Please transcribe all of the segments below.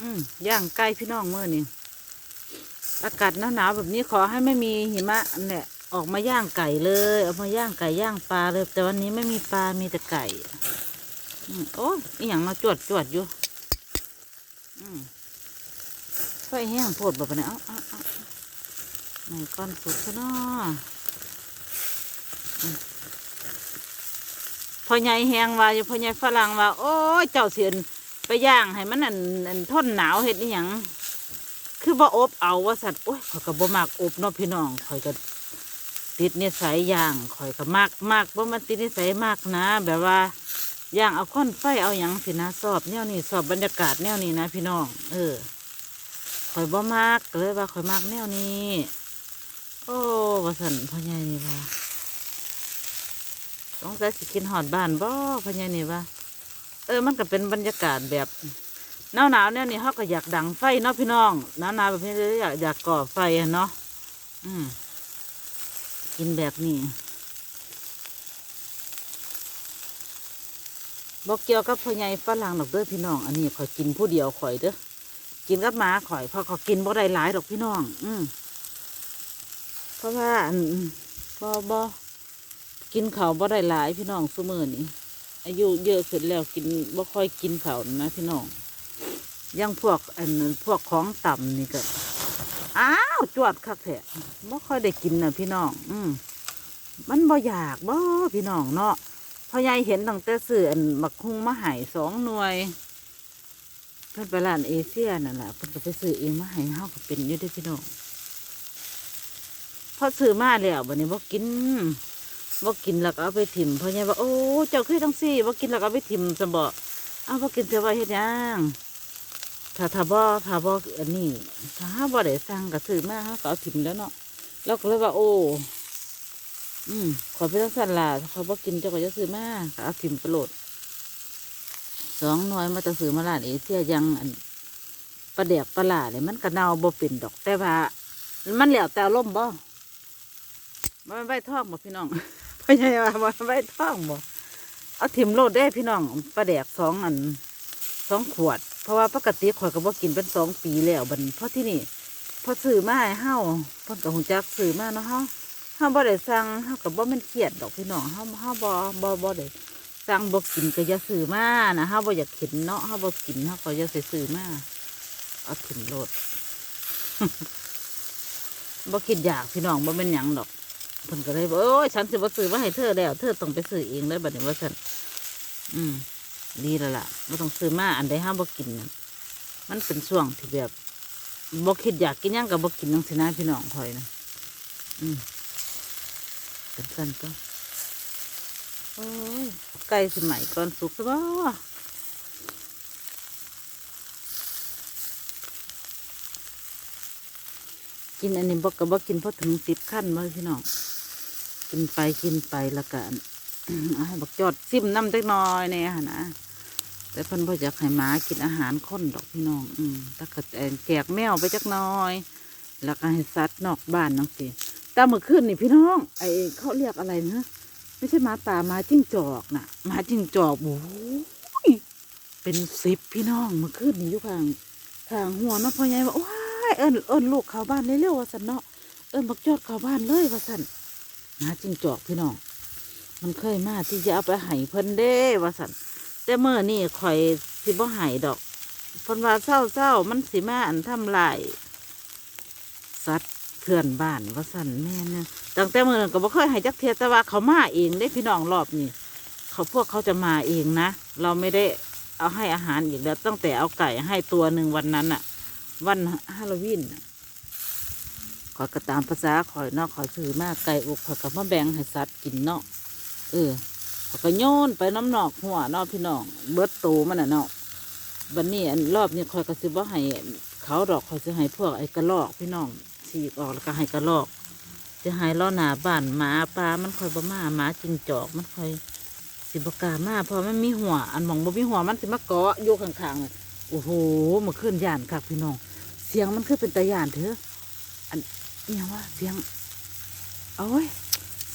อืมย่างไก่พี่น้องเมื่อนี่อากาศหนาวๆแบบนี้ขอให้ไม่มีหิมะเนี่ยออกมาย่างไก่เลยเอามาย่างไก่ย่างปลาเลย แต่วันนี้ไม่มีปลา มีแต่ไก่อโอ้ยอหย่างมาจวดจวดอยู่ไฟแห้งโพดแบบนี้เอาเอาเอาในก้อนสุกซะเนาะพ่อใหญ่แห้งว่าอยู่พ่อใหญ่ฝรั่งว่า โอ้ย เจ้าเสียน ไปย่างให้มันอันอันทนหนาวเห็ดนี่หยังคือบ่อบเอาว่าสัตว์โอ้ยข่อยก็บบ่มักอบเนาะพี่น้องข่อยก็ติดนิสัยย่างข่อยก็มักมักบ่มันติดนิสัยมากนะ แบบว่าย่างเอาค้อนไฟเอาหยังสินะสอบแนวนี้สอบบรรยากาศแนวนี้นะ พี่น้องเออข่อยบ่มักเลยว่าข่อยมักแนวนี้ โอ้ว่าสันพ่อใหญ่นี่ว่าสงสัยสิกินหอดบ้านบ่พ่อใหญ่นี่ว่า เออมันก็เป็นบรรยากาศแบบหนาวหนาวเนี่ยนี่เขาก็อยากดังไฟเนาะพี่น้องหนาวหนาวแบบนี้เลยอยากอยากก่อไฟเนาะอืมกินแบบนี้บอกเกี่ยวกับพ่อใหญ่ฝรั่งดอกเด้อพี่น้อง อันนี้ข่อยกินผู้เดียวข่อยเด้อกินกับหมาข่อยพราะเขากินบ่ได้หลายดอกพี่น้อง อืมเพราะว่าอันบ่บ่กินเขาบ่ได้หลายพี่น้องซุมือนี่ อายุเยอะขึ้นแล้วกินบ่ค่อยกินข้านะพี่น้องยังพวกอันนั้นพวกของต่ำนี่ก็อ้าวจวดคักแท้บ่ค่อยได้กินนะพี่น้อง อืมมันบ่อยากบ่พี่น้องเนาะพ่อใหญ่เห็นตั้งแต่ซื้ออันบักคุงมาหายสองหน่วย เพิ่อนไปร้านเอเชียนั่นแหละเพิ่นก็ไปซื้อเองมาให้เฮาก็เป็นอยู่ด้อพี่น้องพอซื้อมาแล้วบัดนี้บ่กิน บ่กินแล้วก็เอาไปถิ่มเพราะไงว่าโอ้เจ้าคือทั้งสี่บ่กินแล้วก็เอาไปถิ่มจะบอกเอาบ่กินเสียไว้เฮ็ดหยังถ้าถ้าบ่ถ้าบ่อันนี้ถ้าบ่ได้สั่งก็ซื้อมาเฮาก็เอาถิ่มแล้วเนาะเราก็เลยว่าโอ้อืมขอไปทั้งสั่นล่ะเขาบ่กินเจ้าก็จะซื้อมาก็เอาถิ่มไปโหลดสองหน่อยมาจะซื้อมาร้านเอเชียยังปลาแดกปลาหลาเนี่ยมันก็เน่าบ่เป็นดอกแต่ว่ามันแล้วแต่ลมบ่มันใบทองบ่พี่น้อง พ่อใหญ่ว่าบ่ใบท่องบ่เอาถิ่มโลดได้พี่น้องปลาแดกสองอันสองขวด เพราะว่าปกติข่อยก็บ่กินเป็นสองปีแล้วบันเพราะที่นี่พอซื้อมาให้เฮาเพิ่นก็ฮู้จักซื้อมาเนาะเฮาเฮาบ่ได้สั่งเฮาก็บ่แม่นเครียดดอกพี่น้องเฮาเฮาบ่บ่บ่ได้สั่งบ่กินก็อย่าซื้อมานะเฮาบ่อยากกินเนาะเฮาบ่กินเฮาก็อย่าสิซื้อมาเอาถิ่มโลดบ่คิดอยากพี่น้องบ่แม่นหยังดอก เพิ่นก็เลยบอกโอ้ยฉันสิบ่ซื้อมาให้เธอแล้ว เธอต้องไปซื้อเองได้บัดนี้ว่าฉันอืม ดีแล้วล่ะบ่ต้องซื้อมาอันใดห้ามบ่กินนั่นมันเป็นช่วงที่แบบบ่คิดอยากกินหยังกับบ่กินจังซี่นะพี่น้องคอยนะอืมเป็นสั้นก็โอ้ยไก่สมัยก่อนสุกซะบ่กินอันนี้บ่ก็บ่กินเพราะถึงสิบขั้นมาพี่น้อง กินไปกินไปแล้วกันห้บักจอดซิมน้ำจักน้อยเนี่ยนะแต่เพิ่นบ่อยากให้หมากินอาหารคนดอกพี่น้อง อืมถ้าเก็แจกแมวไปจักน้อย แล้วก็ให้สัตว์นอกบ้านน้องสิต่เมื่อคืนนี่พี่น้อง ไอเขาเรียกอะไรนะไม่ใช่หมาป่าหมาจิ้งจอกน่ะหมาจิ้งจอกโอ้ยเป็นสิบพี่น้องเมื่อคืนนี่อยู่ข้างข้างหัวน้องพ่อใหญ่ว่าว้ายเอิ้นเอิ้นลูกเข้าบ้านเร็วๆว่าสันเนาะเอิ้นบักจอดเข้าบ้านเลยว่าสัน หาจิ้งจอกพี่น้องมันเคยมาที่จะเอาไปให้เพิ่นเด้ว่าสันแต่เมื่อนี่ข่อยสิบ่ให้ดอกเพิ่นว่าเศร้าเศร้าๆมันสิมาอันทำลายสัตว์เพื่อนบ้านว่าสันแม่นเนี่ยตั้งแต่เมื่อนั้นก็บ่เคยให้จักเทียแต่ว่าเขามาเองได้พี่น้องรอบนี้เขาพวกเขาจะมาเองนะ เราไม่ได้เอาให้อาหารอีกแล้วตั้งแต่เอาไก่ให้ตัวหนึ่งวันนั้นอะวันฮาโลวีนน่ะ ขอยก็ตามภาษาข่อยเนาะข่อยซื้อมาไก่อกข่อยก็มาแบ่งให้สัตว์กินเนาะเออข่อยก็โยนไปน้ำนอกหัวเนาะพี่น้องเบิดโตมันน่ะเนาะบันนี้อันรอบนี้ข่อยก็สิบ่ให้เขาดอกข่อยสิให้พวกไอ้กระรอกพี่น้องฉีกออกแล้วก็ให้กระรอกจะให้ล้อหนาบ้านหมาปลามันค่อยบ่มาหมาจิงจอกมันค่อยสิบกามาเพราะมันมีหัว อันหมองบ่มีหัวมันสิมาเกาะอยู่ข้างๆเลยโอ้โหเมื่อคืนย่านคักพี่น้องเสียงมันคือเป็นตาย่านเถอะอัน เนี่ยว่าเสียงโอ้ย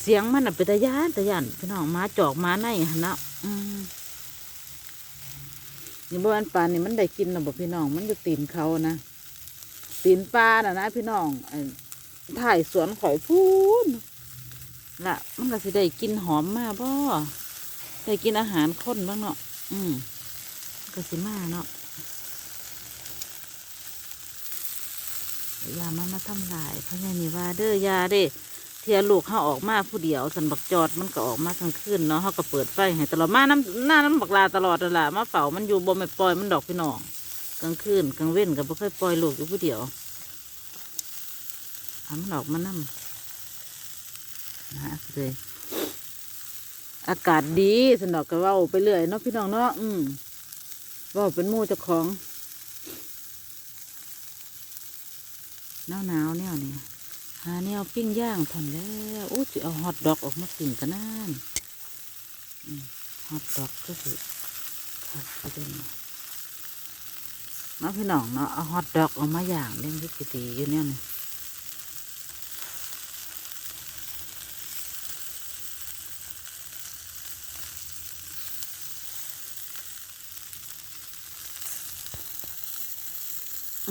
เสียงมันน่ะเป็นตะยานตะยานพี่น้องมาจอกมาในหันนะอืมนี่บ่อันปลานี่มันได้กินนะบ่พี่น้อง มันอยู่ตีนเขานะตีนปลาน่ะนะพี่น้องอถ่ายสวนข่อยพูนละมันก็สิได้กินหอมมาบ่ได้กินอาหารข้นบ้างเนาะอืมก็สิมาเนาะ อย่ามามาทำลายเพราะงั้นนี่ว่าเด้อยาเด้เทียลูกเขาออกมาผู้เดียวสันบักจอดมันก็ออกมากลางคืนเนาะเขาก็เปิดไฟให้ตลอดมาน้ำหน้าน้ำบักลาตลอดนั่นแหละมาเฝ้ามันอยู่บ่ไม่ปล่อยมันดอกพี่น้องกลางคืนกลางเว้นก็บ่เคยปล่อยลูกอยู่ผู้เดียวเอามันออกมานั่มนะเลยอากาศดีสนอกก็เว่าไปเรื่อยเนาะพี่น้องเนาะอืมว่าเป็นมู่เจ้าของ หนาวหนาวๆแนวนี่หาแนวปิ้งย่างทำแล้วอู้จะเอาฮอทดอกออกมากินกันนั่นฮอทดอกก็คือครับประเนมาพี่น้องเนาะเอาฮอทดอกออกมาย่างเล่นวิกตีอยู่เนี่ยนี่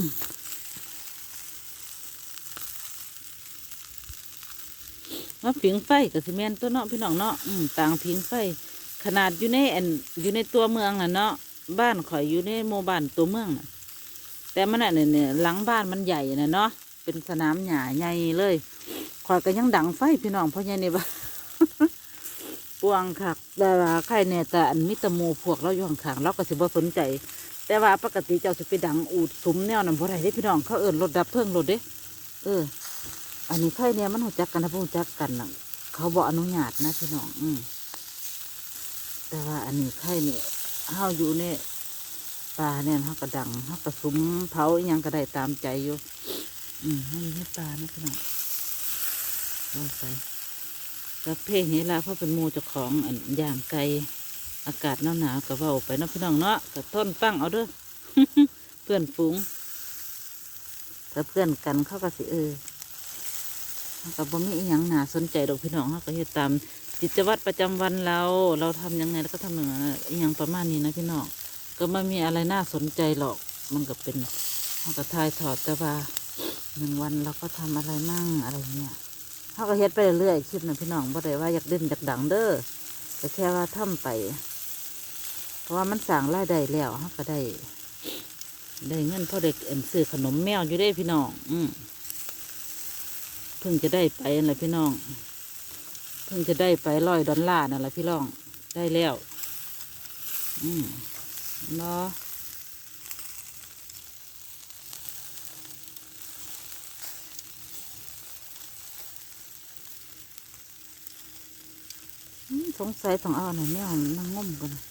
มาผิงไฟกับซีเมนตัวเนาะพี่น้องเนาะอืมต่างผิงไฟ ขนาดอยู่ในอันอยู่ในตัวเมืองน่ะเนาะบ้านข่อยอยู่ในหมู่บ้านตัวเมืองน่ะ แต่มันน่ะเนี่ยเนี่ยหลังบ้านมันใหญ่น่ะเนาะเป็นสนามหญ้าใหญ่เลยข่อยก็ยังดังไฟพี่น้องเพราะไงนี่บ้าปวงคักแต่ว่าใครเนี่ยแต่อันมิตรมูพวกเราอยู่ข้างๆเราก็สิบ่สนใจ แต่ว่าปกติเจ้าสิไปดังอูดสุมแนวนั้นบ่ได้เด้พี่น้องเขาเอิ้นรถดับเพลิงรถเด้ เออ อันนี้ใครเนี่ยมันหูจักกันนะพวกจักกันนะเขาบอกอนุญาตนะพี่น้อง อืมแต่ว่าอันนี้ไข่เนี่ยเฮาอยู่เนี่ยปลาเนี่ยเฮาก็ดังเฮาก็สุมเผาอยังก็ได้ตามใจอยู่ อืมเฮาอยู่ในปลานะพี่น้องเอาไปกับเพลงนี้ละเพราะเป็นมูเจ้าของอันย่างไก่อากาศหนาวหนาวก็เว้าไปนะพี่น้องเนาะก็ทนฟังเอาเด้อเพื่อนฝูงถ้าเพื่อนกันเขาก็สิเออ ก็บ่มีอหยังหนาสนใจดอกพี่น้องเขาก็เฮ็ดตามกิจวัตรประจำวันเรา เราทำยังไงแล้วก็ทำอย่างนั้นอหย่างประมาณนี้นะพี่น้องก็ไม่มีอะไรน่าสนใจหรอก มันก็เป็นเขาก็ทายถอดแต่ว่าหนึ่งวันเราก็ทำอะไรมั่งอะไรเงี้ยเขาก็เฮ็ดไปเรื่อยๆคลิปนะพี่น้องบ่ได้ว่าอยากเด่นอยากดังเด้อแต่แค่ว่าทำไป เพราะว่ามันสั่งรายได้แล้วเขาก็ได้ได้เงินพอเด็กเอ็นซื้อขนมแมวอยู่ได้พี่น้อง อืม เพิ่งจะได้ไปอะไรพี่น้อง เพิ่งจะได้ไปร้อยดอลลาร์นั่นแหละพี่รอง ได้แล้ว อืมเนาะสงสัยต้องเอาหน่อยแมวนั่งง่มกันนะ